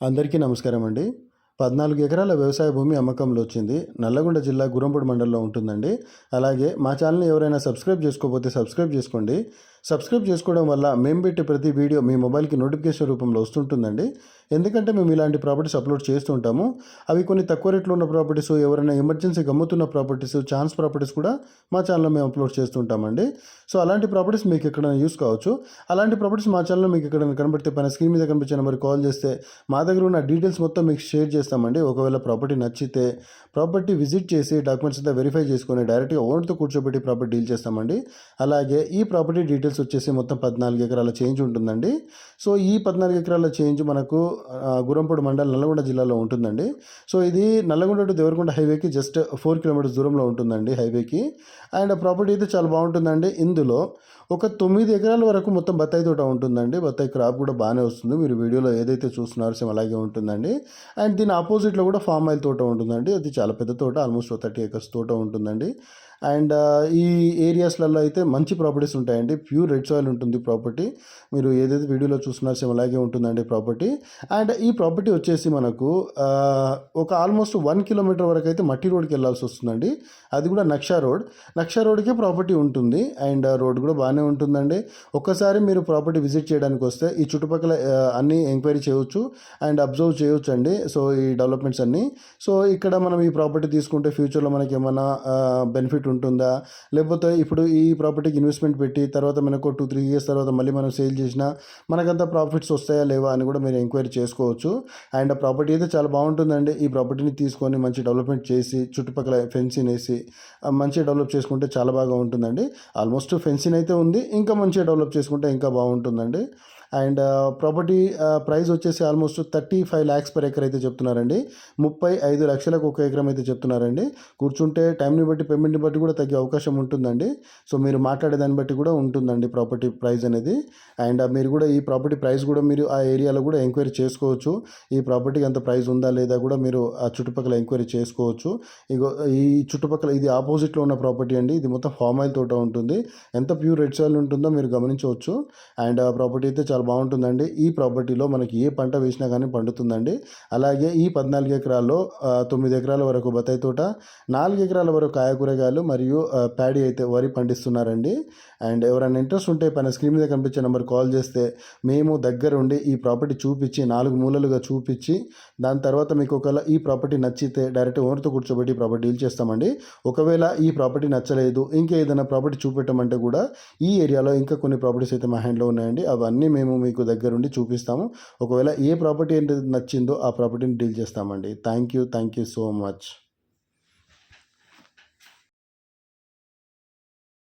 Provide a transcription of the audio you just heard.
అందరికీ నమస్కారం అండి. పద్నాలుగు ఎకరాల వ్యవసాయ భూమి అమ్మకంలో వచ్చింది. నల్లగొండ జిల్లా గురంపూడి మండలంలో ఉంటుందండి. అలాగే మా ఛానల్ని ఎవరైనా సబ్స్క్రైబ్ చేసుకోకపోతే సబ్స్క్రైబ్ చేసుకోండి. సబ్స్క్రైబ్ చేసుకోవడం వల్ల మేము పెట్టే ప్రతి వీడియో మీ మొబైల్కి నోటిఫికేషన్ రూపంలో వస్తుంటుందండి. ఎందుకంటే మేము ఇలాంటి ప్రాపర్టీస్ అప్లోడ్ చేస్తుంటాము అవి కొన్ని తక్కువ రేట్లో ఉన్న ప్రాపర్టీస్ ఎవరైనా ఎమర్జెన్సీకి అమ్ముతున్న ప్రాపర్టీస్ ఛాన్స్ ప్రాపర్టీస్ కూడా మా ఛానల్లో మేము అప్లోడ్ చేస్తుంటామండి సో అలాంటి ప్రాపర్టీస్ మీకు ఎక్కడైనా యూస్ కావచ్చు. అలాంటి ప్రాపర్టీస్ మా ఛానల్లో మీకు ఎక్కడైనా కనబడితే పైన స్క్రీన్ మీద కనిపించే నెంబర్ కాల్ చేస్తే మా దగ్గర ఉన్న డీటెయిల్స్ మొత్తం మీకు షేర్ చేస్తామండి. ఒకవేళ ప్రాపర్టీ నచ్చితే ప్రాపర్టీ విజిట్ చేసి డాక్యుమెంట్స్ అంతా వెరిఫై చేసుకొని డైరెక్ట్గా ఓనర్తో కూర్చోబెట్టి ప్రాపర్టీ డీల్ చేస్తామండి. అలాగే ఈ ప్రాపర్టీ డీటెయిల్స్ వచ్చేసి మొత్తం పద్నాలుగు ఎకరాల చేంజ్ ఉంటుందండి. సో ఈ పద్నాలుగు ఎకరాల చేంజ్ మనకు గురంపూడి మండలం నల్లగొండ జిల్లాలో ఉంటుందండి. సో ఇది నల్లగొండ టు దేవరకొండ హైవేకి జస్ట్ ఫోర్ కిలోమీటర్స్ దూరంలో ఉంటుందండి హైవేకి అండ్ ప్రాపర్టీ అయితే చాలా బాగుంటుందండి ఇందులో. ఒక తొమ్మిది ఎకరాల వరకు మొత్తం బత్తాయి తోట ఉంటుందండి. బత్తాయి క్రాప్ కూడా బాగానే వస్తుంది. మీరు వీడియోలో ఏదైతే చూస్తున్నారో సేమ్ అలాగే ఉంటుందండి. అండ్ దీని ఆపోజిట్లో కూడా ఫామ్ ఆయిల్ తోట ఉంటుందండి. అది చాలా పెద్ద తోట ఆల్మోస్ట్ థర్టీ ఎకర్స్ తోట ఉంటుందండి. అండ్ ఈ ఏరియాస్లలో అయితే మంచి ప్రాపర్టీస్ ఉంటాయండి. ప్యూర్ రెడ్ సాయిల్ ఉంటుంది ప్రాపర్టీ మీరు ఏదైతే వీడియోలో చూస్తున్నారు సేమ్ అలాగే ఉంటుందండి ప్రాపర్టీ అండ్ ఈ ప్రాపర్టీ వచ్చేసి మనకు ఒక ఆల్మోస్ట్ వన్ కిలోమీటర్ వరకు అయితే మట్టి రోడ్కి వెళ్ళాల్సి వస్తుందండి. అది కూడా నక్షా రోడ్. నక్షా రోడ్కే ప్రాపర్టీ ఉంటుంది. అండ్ రోడ్ కూడా బాగానే ఉంటుందండి. ఒక్కసారి మీరు ప్రాపర్టీ విజిట్ చేయడానికి వస్తే ఈ చుట్టుపక్కల అన్నీ అన్ని ఎంక్వైరీ చేయవచ్చు అండ్ అబ్జర్వ్ చేయవచ్చు అండి సో ఈ డెవలప్మెంట్స్ అన్నీ. సో ఇక్కడ మనం ఈ ప్రాపర్టీ తీసుకుంటే ఫ్యూచర్లో మనకి ఏమైనా బెనిఫిట్ ఉంటుందా? లేకపోతే ఇప్పుడు ఈ ప్రాపర్టీకి ఇన్వెస్ట్మెంట్ పెట్టి తర్వాత మనం మనకు టూ త్రీ ఇయర్స్ తర్వాత మళ్ళీ మనం సేల్ చేసినా మనకంత ప్రాఫిట్స్ వస్తాయా లేవా అని కూడా మీరు ఎంక్వైరీ చేసుకోవచ్చు. అండ్ ఆ ప్రాపర్టీ అయితే చాలా బాగుంటుందండి. ఈ ప్రాపర్టీని తీసుకొని మంచి డెవలప్మెంట్ చేసి చుట్టుపక్కల ఫెన్సింగ్ వేసి మంచి మంచిగా డెవలప్ చేసుకుంటే చాలా బాగా ఉంటుందండి. ఆల్మోస్ట్ ఫెన్సింగ్ అయితే ఉంది. ఇంకా మంచిగా డెవలప్ చేసుకుంటే ఇంకా బాగుంటుందండి. అండ్ ప్రాపర్టీ ప్రైస్ వచ్చేసి almost thirty five lakhs per acre అయితే చెప్తున్నారండి. ముప్పై ఐదు లక్షలకు ఒక ఎకరం అయితే చెప్తున్నారండి. కూర్చుంటే టైంని బట్టి పేమెంట్ని బట్టి కూడా తగ్గే అవకాశం ఉంటుందండి. సో మీరు మాట్లాడే దాన్ని బట్టి కూడా ఉంటుందండి ప్రాపర్టీ ప్రైస్ అనేది. అండ్ మీరు కూడా ఈ ప్రాపర్టీ ప్రైస్ కూడా మీరు ఆ ఏరియాలో కూడా ఎంక్వైరీ చేసుకోవచ్చు. ఈ ప్రాపర్టీకి అంత ప్రైస్ ఉందా లేదా కూడా మీరు ఆ చుట్టుపక్కల ఎంక్వైరీ చేసుకోవచ్చు. ఇగో ఈ చుట్టుపక్కల ఇది ఆపోజిట్లో ఉన్న ప్రాపర్టీ అండి. ఇది మొత్తం ఫామ్ ఆయిల్ తోట ఉంటుంది. ఎంత ప్యూర్ రెడ్ సాయిల్ ఉంటుందో మీరు గమనించవచ్చు. అండ్ ఆ ప్రాపర్టీ అయితే చాలా బాగుంటుందండి. ఈ ప్రాపర్టీలో మనకి ఏ పంట వేసినా కానీ పండుతుందండి. అలాగే ఈ పద్నాలుగు ఎకరాల్లో తొమ్మిది ఎకరాల వరకు బత్తాయి తోట నాలుగు ఎకరాల వరకు కాయ కూరగాయలు మరియు ప్యాడీ అయితే వరి పండిస్తున్నారండి. అండ్ ఎవరైనా ఇంట్రెస్ట్ ఉంటే పైన స్క్రీన్ మీద కనిపించే నెంబర్ కాల్ చేస్తే మేము దగ్గరుండి ఈ ప్రాపర్టీ చూపించి నాలుగు మూలలుగా చూపించి దాని తర్వాత మీకు ఒకవేళ ఈ ప్రాపర్టీ నచ్చితే డైరెక్ట్ ఓనర్తో కూర్చోబెట్టి ఈ ప్రాపర్టీ డీల్ చేస్తామండి. ఒకవేళ ఈ ప్రాపర్టీ నచ్చలేదు ఇంకా ఏదైనా ప్రాపర్టీ చూపెట్టమంటే కూడా ఈ ఏరియాలో ఇంకా కొన్ని ప్రాపర్టీస్ అయితే మా హ్యాండ్లో ఉన్నాయండి. అవన్నీ మేము మేము మీకు దగ్గరుండి చూపిస్తాము. ఒకవేళ ఏ ప్రాపర్టీ ఏంటి నచ్చిందో ఆ ప్రాపర్టీని డీల్ చేస్తామండి. Thank you thank you so much.